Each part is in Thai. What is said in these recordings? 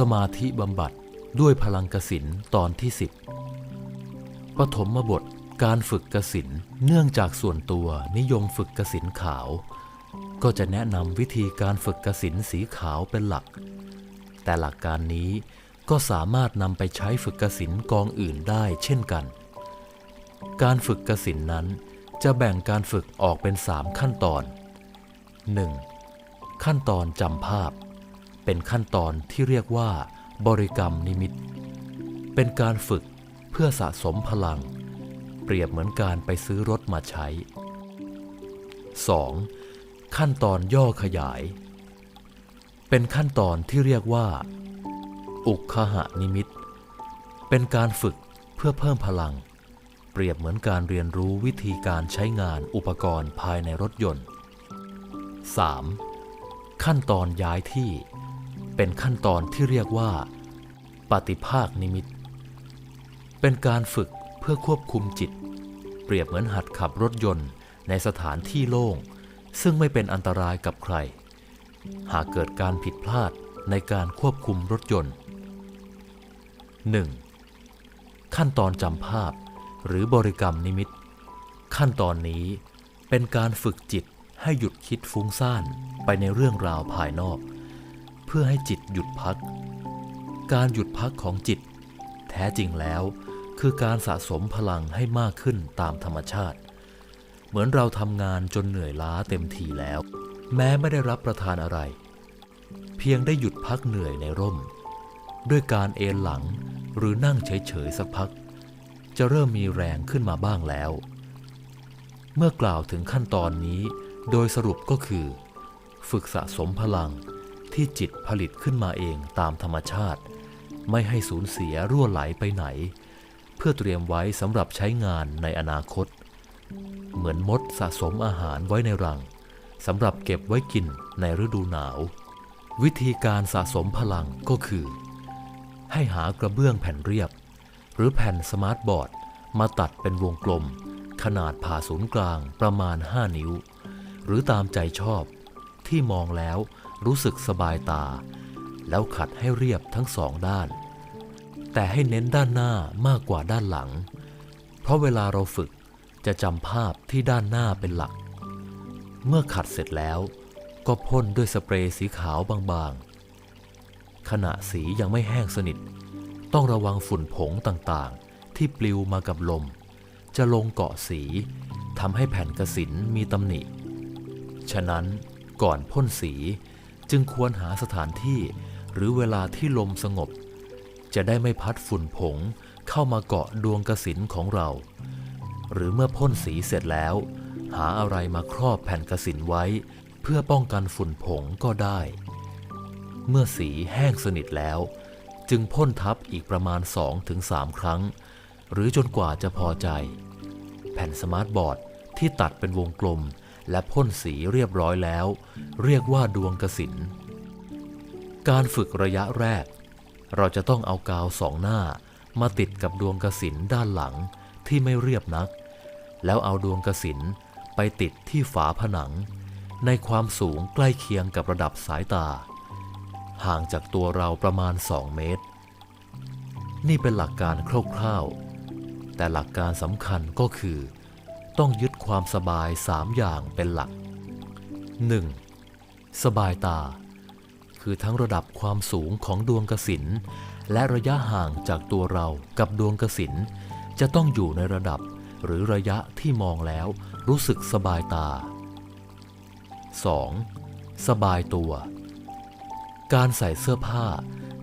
สมาธิบำบัดด้วยพลังกสินตอนที่ 10ปฐมบทการฝึกกสินเนื่องจากส่วนตัวนิยมฝึกกสินขาว ก็จะแนะนำวิธีการฝึกกสินสีขาวเป็นหลัก แต่หลักการนี้ก็สามารถนำไปใช้ฝึกกสินกองอื่นได้เช่นกัน การฝึกกสินนั้นจะแบ่งการฝึกออกเป็น 3 ขั้นตอน 1. ขั้นตอนจำภาพ เป็นขั้นตอนที่เรียกว่า บริกรรมนิมิต เป็นการฝึกเพื่อสะสมพลัง เปรียบเหมือนการไปซื้อรถมาใช้ 2. ขั้นตอนย่อขยาย เป็นขั้นตอนที่เรียกว่า อุคหะนิมิต เป็นการฝึกเพื่อเพิ่มพลัง เปรียบเหมือนการเรียนรู้วิธีการใช้งานอุปกรณ์ภายในรถยนต์ 3. ขั้นตอนย้ายที่ เป็นขั้นตอนที่เรียกว่า ปฏิภาคนิมิต เป็นการฝึกเพื่อควบคุมจิต เปรียบเหมือนหัดขับรถยนต์ในสถานที่โล่ง ซึ่งไม่เป็นอันตรายกับใคร หากเกิดการผิดพลาดในการควบคุมรถยนต์ 1. ขั้นตอนจำภาพหรือบริกรรมนิมิต ขั้นตอนนี้เป็นการฝึกจิตให้หยุดคิดฟุ้งซ่านไปในเรื่องราวภายนอก เพื่อให้จิตหยุดพัก การหยุดพักของจิต แท้จริงแล้วคือการสะสมพลังให้มากขึ้นตามธรรมชาติ เหมือนเราทำงานจนเหนื่อยล้าเต็มทีแล้ว แม้ไม่ได้รับประทานอะไร เพียงได้หยุดพักเหนื่อยในร่ม ด้วยการเอนหลังหรือนั่งเฉยๆสักพัก จะเริ่มมีแรงขึ้นมาบ้างแล้ว เมื่อกล่าวถึงขั้นตอนนี้ โดยสรุปก็คือ ฝึกสะสมพลัง ที่จิตผลิตขึ้นมาเองตามธรรมชาติ ไม่ให้สูญเสียรั่วไหลไปไหน เพื่อเตรียมไว้สำหรับใช้งานในอนาคต เหมือนมดสะสมอาหารไว้ในรังสำหรับเก็บไว้กินในฤดูหนาว วิธีการสะสมพลังก็คือ ให้หากระเบื้องแผ่นเรียบ หรือแผ่นสมาร์ทบอร์ดมาตัดเป็นวงกลม ขนาดผ่าศูนย์กลางประมาณ 5 นิ้ว หรือตามใจชอบที่มองแล้ว รู้สึกสบายตา แล้วขัดให้เรียบทั้งสองด้าน แต่ให้เน้นด้านหน้ามากกว่าด้านหลัง เพราะเวลาเราฝึกจะจำภาพที่ด้านหน้าเป็นหลัก เมื่อขัดเสร็จแล้ว ก็พ่นด้วยสเปรย์สีขาวบางๆ ขณะสียังไม่แห้งสนิท ต้องระวังฝุ่นผงต่างๆ ที่ปลิวมากับลม จะลงเกาะสีทำให้แผ่นกระสินมีตำหนิ ฉะนั้นก่อนพ่นสี จึงควรหาสถานที่หรือเวลาที่ลมสงบ จะได้ไม่พัดฝุ่นผงเข้ามาเกาะดวงกระสินของเรา หรือเมื่อพ่นสีเสร็จแล้ว หาอะไรมาครอบแผ่นกระสินไว้ เพื่อป้องกันฝุ่นผงก็ได้ เมื่อสีแห้งสนิทแล้ว จึงพ่นทับอีกประมาณ 2-3 ครั้ง หรือจนกว่าจะพอใจ แผ่นสมาร์ทบอร์ดที่ตัดเป็นวงกลม และพ่นสีเรียบร้อยแล้ว เรียกว่าดวงกสินการฝึกระยะแรก เราจะต้องเอากาวสองหน้า มาติดกับดวงกสินด้านหลังที่ไม่เรียบนัก แล้วเอาดวงกสินไปติดที่ฝาผนัง ในความสูงใกล้เคียงกับระดับสายตา ห่างจากตัวเราประมาณ 2 เมตร นี่เป็นหลักการคร่าวๆแต่หลักการสำคัญก็คือ ต้องยึดความสบาย3อย่างเป็นหลัก 1. สบายตา คือทั้งระดับความสูงของดวงกสินและระยะห่างจากตัวเรากับดวงกสินจะต้องอยู่ในระดับหรือระยะที่มองแล้วรู้สึกสบายตา 2. สบายตัว การใส่เสื้อผ้า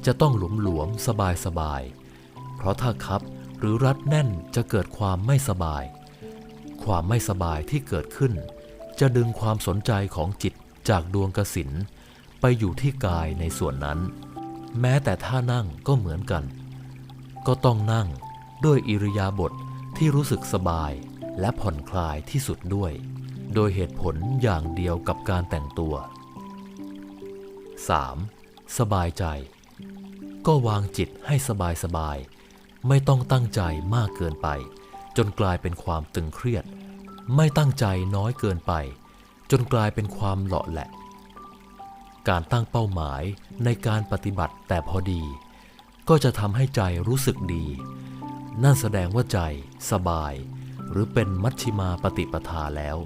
จะต้องหลวมๆสบายๆเพราะถ้าคับหรือรัดแน่นจะเกิดความไม่สบาย ความไม่สบายที่เกิดขึ้น จะดึงความสนใจของจิตจากดวงกสินไปอยู่ที่กายในส่วนนั้น แม้แต่ท่านั่งก็เหมือนกัน ก็ต้องนั่งด้วยอิริยาบถทที่รู้สึกสบายและผ่อนคลายที่สุดด้วย โดยเหตุผลอย่างเดียวกับการแต่งตัว 3. สบายใจ ก็วางจิตให้สบายสบาย ไม่ต้องตั้งใจมากเกินไป จนกลายเป็นความตึงเครียด ไม่ตั้งใจน้อยเกินไป จนกลายเป็นความเหลาะแหละ การตั้งเป้าหมายในการปฏิบัติแต่พอดี ก็จะทำให้ใจรู้สึกดี นั่นแสดงว่าใจสบาย หรือเป็นมัชชิมาปฏิปทาแล้ว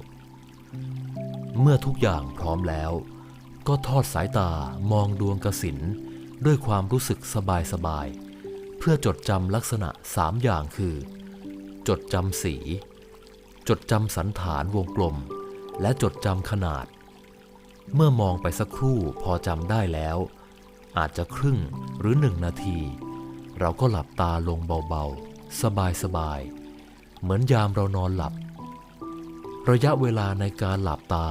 เมื่อทุกอย่างพร้อมแล้ว ก็ทอดสายตามองดวงกสินด้วยความรู้สึกสบายสบายๆเพื่อจดจำลักษณะสามอย่างคือ จดจำสี จดจำสันฐานวงกลม และจดจำขนาด เมื่อมองไปสักครู่พอจำได้แล้ว อาจจะครึ่งหรือหนึ่งนาที เราก็หลับตาลงเบาๆ สบายๆ เหมือนยามเรานอนหลับ ระยะเวลาในการหลับตา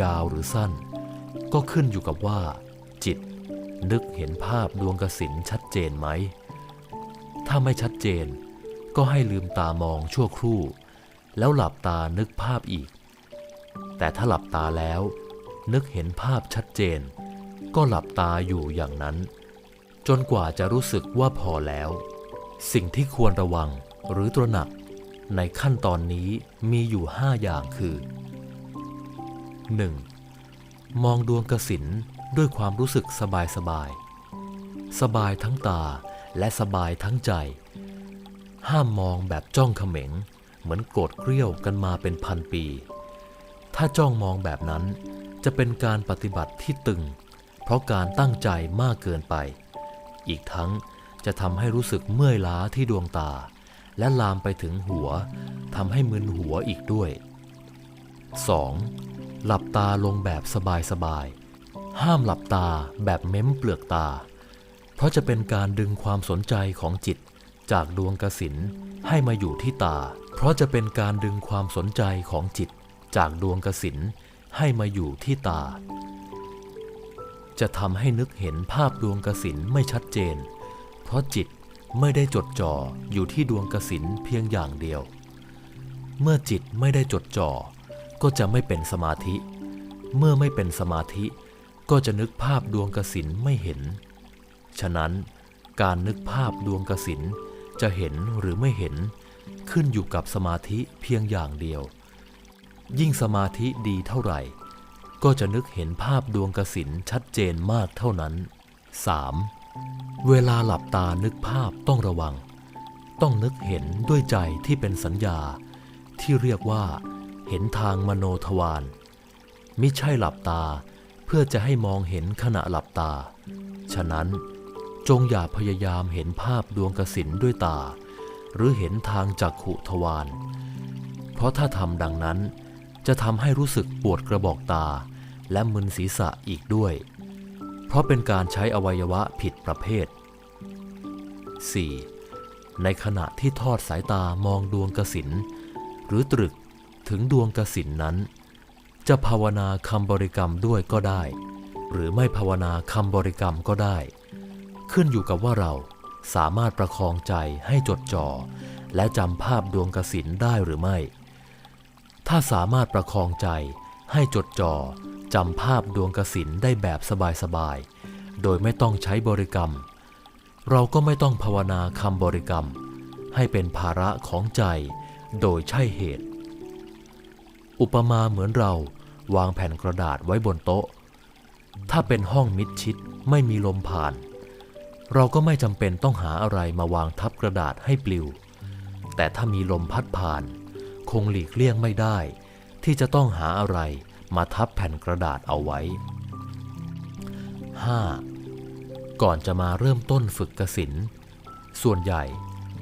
ยาวหรือสั้น ก็ขึ้นอยู่กับว่า จิต นึกเห็นภาพดวงกสินชัดเจนไหม ถ้าไม่ชัดเจน ก็ให้ลืมตามองชั่วครู่ แล้วหลับตานึกภาพอีก แต่ถ้าหลับตาแล้ว นึกเห็นภาพชัดเจน ก็หลับตาอยู่อย่างนั้น จนกว่าจะรู้สึกว่าพอแล้ว สิ่งที่ควรระวังหรือตระหนักในขั้นตอนนี้มีอยู่ห้าอย่างคือ 1. มองดวงกสินด้วยความรู้สึกสบายสบาย สบายทั้งตาและสบายทั้งใจ ห้ามมองแบบจ้องเขม็ง เหมือนโกรธเกรี้ยวกันมาเป็นพันปี ถ้าจ้องมองแบบนั้นจะเป็นการปฏิบัติที่ตึง เพราะการตั้งใจมากเกินไป อีกทั้งจะทำให้รู้สึกเมื่อยล้าที่ดวงตา และลามไปถึงหัวทำให้มึนหัวอีกด้วย 2. หลับตาลงแบบสบายๆ ห้ามหลับตาแบบเม้มเปลือกตา เพราะจะเป็นการดึงความสนใจของจิตจากดวงกสินให้มาอยู่ที่ตา เพราะจะเป็นการดึงความสนใจของจิตจากดวงกสินให้มาอยู่ที่ตา จะทำให้นึกเห็นภาพดวงกสินไม่ชัดเจน เพราะจิตไม่ได้จดจ่ออยู่ที่ดวงกสินเพียงอย่างเดียว เมื่อจิตไม่ได้จดจ่อ ก็จะไม่เป็นสมาธิ เมื่อไม่เป็นสมาธิ ก็จะนึกภาพดวงกสินไม่เห็น ฉะนั้นการนึกภาพดวงกสินจะเห็นหรือไม่เห็น ขึ้นอยู่กับสมาธิเพียงอย่างเดียว ยิ่งสมาธิดีเท่าไหร่ ก็จะนึกเห็นภาพดวงกสินชัดเจนมากเท่านั้น 3. เวลาหลับตานึกภาพต้องระวัง ต้องนึกเห็นด้วยใจที่เป็นสัญญา ที่เรียกว่า เห็นทางมโนทวารมิใช่หลับตาเพื่อจะให้มองเห็นขณะหลับตา ฉะนั้นจงอย่าพยายามเห็นภาพดวงกสินด้วยตา หรือเห็นทางจักขุทวารเพราะถ้าทำดังนั้นจะทำให้รู้สึกปวดกระบอกตา และมึนศีรษะอีกด้วย เพราะเป็นการใช้อวัยวะผิดประเภท 4. ในขณะที่ทอดสายตามองดวงกสินหรือตรึกถึงดวงกสินนั้น จะภาวนาคำบริกรรมด้วยก็ได้ หรือไม่ภาวนาคำบริกรรมก็ได้ ขึ้นอยู่กับว่าเรา สามารถประคองใจให้จดจ่อ และจำภาพดวงกสินได้หรือไม่ ถ้าสามารถประคองใจให้จดจ่อจำภาพดวงกสินได้แบบสบายๆ โดยไม่ต้องใช้บริกรรม เราก็ไม่ต้องภาวนาคำบริกรรม ให้เป็นภาระของใจโดยใช่เหตุ อุปมาเหมือนเราวางแผ่นกระดาษไว้บนโต๊ะ ถ้าเป็นห้องมิดชิดไม่มีลมผ่าน เราก็ไม่จำเป็นต้องหาอะไรมาวางทับกระดาษให้ปลิว แต่ถ้ามีลมพัดผ่าน คงหลีกเลี่ยงไม่ได้ ที่จะต้องหาอะไรมาทับแผ่นกระดาษเอาไว้ 5. ก่อนจะมาเริ่มต้นฝึกกสินส่วนใหญ่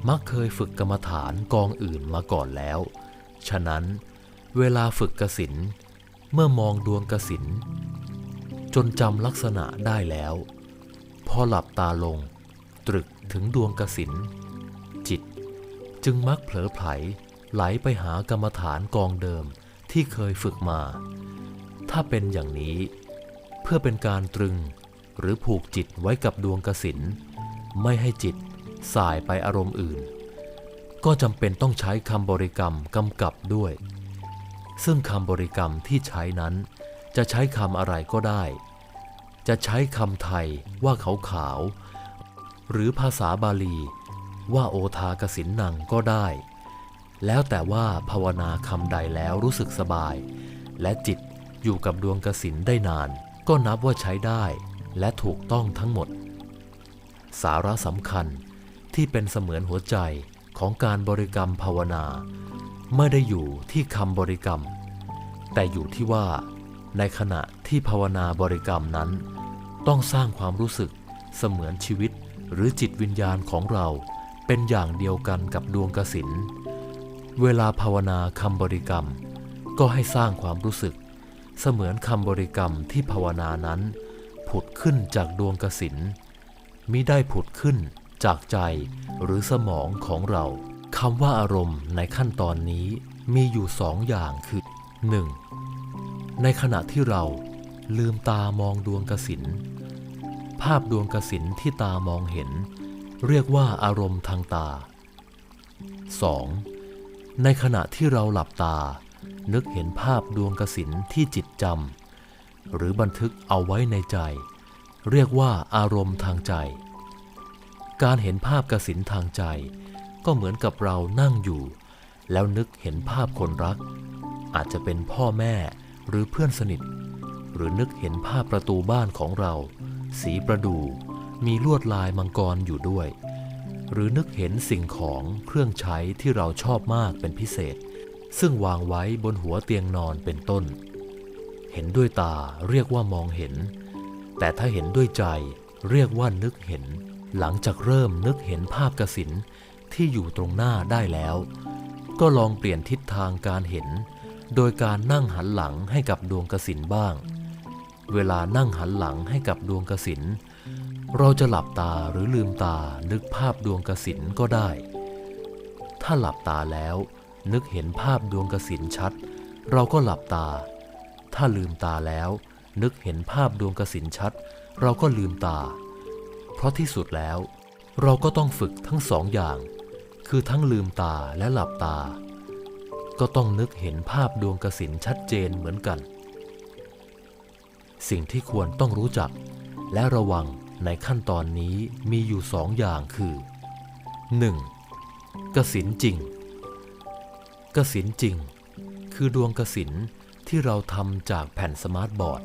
มักเคยฝึกกรรมฐานกองอื่นมาก่อนแล้ว ฉะนั้น เวลาฝึกกสินเมื่อมองดวงกสินจนจำลักษณะได้แล้ว พอหลับตาลง ตรึกถึงดวงกสินจิต จึงมักเผลอไผลไหลไปหากรรมฐานกองเดิมที่เคยฝึกมา ถ้าเป็นอย่างนี้ เพื่อเป็นการตรึงหรือผูกจิตไว้กับดวงกสินไม่ให้จิตสายไปอารมณ์อื่น ก็จำเป็นต้องใช้คำบริกรรมกำกับด้วย ซึ่งคำบริกรรมที่ใช้นั้น จะใช้คำอะไรก็ได้ จะใช้คำไทยว่าเขาขาว หรือภาษาบาลี ว่าโอทากสินนังก็ได้ แล้วแต่ว่าภาวนาคำใดแล้วรู้สึกสบาย และจิตอยู่กับดวงกสินได้นาน ก็นับว่าใช้ได้และถูกต้องทั้งหมด สาระสำคัญที่เป็นเสมือนหัวใจของการบริกรรมภาวนา ไม่ได้อยู่ที่คำบริกรรม แต่อยู่ที่ว่าในขณะที่ภาวนาบริกรรมนั้น ต้องสร้างความรู้สึกเสมือนชีวิตหรือจิตวิญญาณของเราเป็นอย่างเดียวกันกับดวงกสิน เวลาภาวนาคำบริกรรม ก็ให้สร้างความรู้สึก เสมือนคำบริกรรมที่ภาวนานั้น ผุดขึ้นจากดวงกสินมิได้ผุดขึ้นจากใจหรือสมองของเราคำว่าอารมณ์ในขั้นตอนนี้มีอยู่สองอย่างคือ 1. ในขณะที่เรา ลืมตามองดวงกสินภาพดวงกสินที่ตามองเห็น เรียกว่าอารมณ์ทางตา 2. ในขณะที่เราหลับตา นึกเห็นภาพดวงกสินที่จิตจำหรือบันทึกเอาไว้ในใจ เรียกว่าอารมณ์ทางใจ การเห็นภาพกสินทางใจ ก็เหมือนกับเรานั่งอยู่ แล้วนึกเห็นภาพคนรัก อาจจะเป็นพ่อแม่หรือเพื่อนสนิท หรือนึกเห็นภาพประตูบ้านของเรา สีประดู มีลวดลายมังกรอยู่ด้วย หรือนึกเห็นสิ่งของเครื่องใช้ที่เราชอบมากเป็นพิเศษ ซึ่งวางไว้บนหัวเตียงนอนเป็นต้น เห็นด้วยตาเรียกว่ามองเห็น แต่ถ้าเห็นด้วยใจเรียกว่านึกเห็น หลังจากเริ่มนึกเห็นภาพกสินที่อยู่ตรงหน้าได้แล้ว ก็ลองเปลี่ยนทิศทางการเห็น โดยการนั่งหันหลังให้กับดวงกสินบ้าง เวลานั่งหันหลังให้กับดวงกสินเราจะหลับตาหรือลืมตานึกภาพดวงกสินก็ได้ ถ้าหลับตาแล้วนึกเห็นภาพดวงกสินชัด เราก็หลับตา ถ้าลืมตาแล้ว นึกเห็นภาพดวงกสินชัด เราก็ลืมตา เพราะที่สุดแล้ว เราก็ต้องฝึกทั้งสองอย่าง คือทั้งลืมตาและหลับตา ก็ต้องนึกเห็นภาพดวงกสินชัดเจนเหมือนกัน สิ่งที่ควรต้องรู้จัก และระวังในขั้นตอนนี้มีอยู่สองอย่างคือ 1. กสินจริง กสินจริง คือดวงกสินที่เราทำจากแผ่นสมาร์ทบอร์ด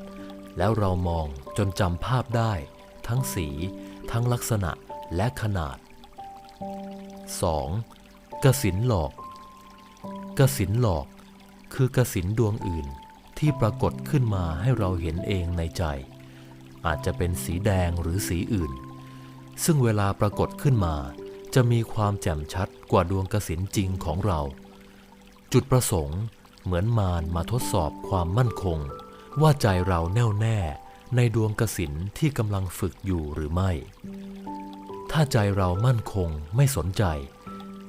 แล้วเรามองจนจำภาพได้ ทั้งสี ทั้งลักษณะและขนาด 2. กสินหลอก กสินหลอก คือกสินดวงอื่น ที่ปรากฏขึ้นมาให้เราเห็นเองในใจ อาจจะเป็นสีแดงหรือสีอื่น ซึ่งเวลาปรากฏขึ้นมา จะมีความแจ่มชัดกว่าดวงกสินจริงของเรา จุดประสงค์เหมือนมารมาทดสอบความมั่นคง ว่าใจเราแน่วแน่ในดวงกสินที่กำลังฝึกอยู่หรือไม่ ถ้าใจเรามั่นคงไม่สนใจ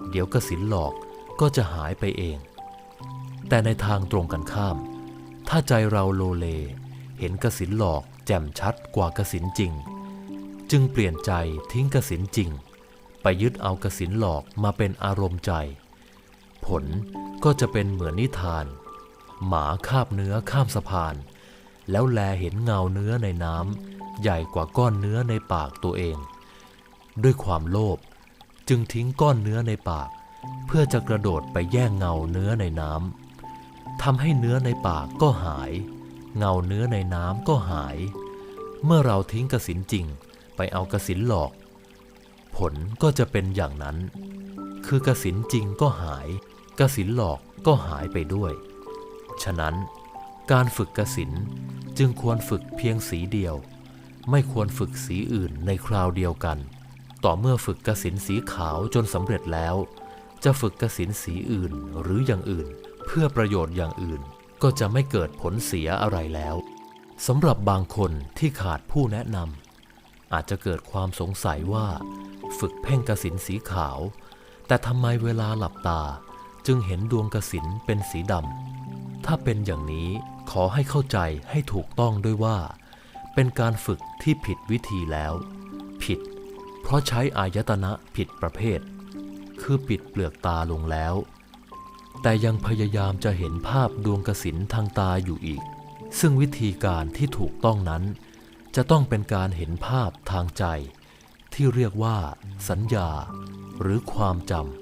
เดี๋ยวกสินหลอกก็จะหายไปเอง แต่ในทางตรงกันข้าม ถ้าใจเราโลเล เห็นกสินหลอกแจ่มชัดกว่ากสินจริง จึงเปลี่ยนใจทิ้งกสินจริง ไปยึดเอากสินหลอกมาเป็นอารมณ์ใจ ผลก็จะเป็นเหมือนนิทาน หมาคาบเนื้อข้ามสะพาน แล้วแลเห็นเงาเนื้อในน้ำใหญ่กว่าก้อนเนื้อในปากตัวเอง ด้วยความโลภจึงทิ้งก้อนเนื้อในปาก เพื่อจะกระโดดไปแย่งเงาเนื้อในน้ำ ทำให้เนื้อในปากก็หาย เงาเนื้อในน้ำก็หาย เมื่อเราทิ้งกสินจริงไปเอากสินหลอก ผลก็จะเป็นอย่างนั้น คือกสินจริงก็หาย กสินหลอกก็หายไปด้วย ฉะนั้น การฝึกกสินจึงควรฝึกเพียงสีเดียว ไม่ควรฝึกสีอื่นในคราวเดียวกัน ต่อเมื่อฝึกกสินสีขาวจนสำเร็จแล้ว จะฝึกกสินสีอื่นหรืออย่างอื่น เพื่อประโยชน์อย่างอื่น ก็จะไม่เกิดผลเสียอะไรแล้วสำหรับบางคนที่ขาดผู้แนะนำอาจจะเกิดความสงสัยว่า ฝึกเพ่งกสินสีขาว แต่ทำไมเวลาหลับตาจึงเห็นดวงกสินเป็นสีดำถ้าเป็นอย่างนี้ขอให้เข้าใจให้ถูกต้องด้วยว่า เป็นการฝึกที่ผิดวิธีแล้ว ผิด เพราะใช้อายตนะผิดประเภท คือปิดเปลือกตาลงแล้ว แต่ยังพยายามจะเห็นภาพดวงกสินทางตาอยู่อีก ซึ่งวิธีการที่ถูกต้องนั้น จะต้องเป็นการเห็นภาพทางใจ ที่เรียกว่า สัญญา หรือความจำ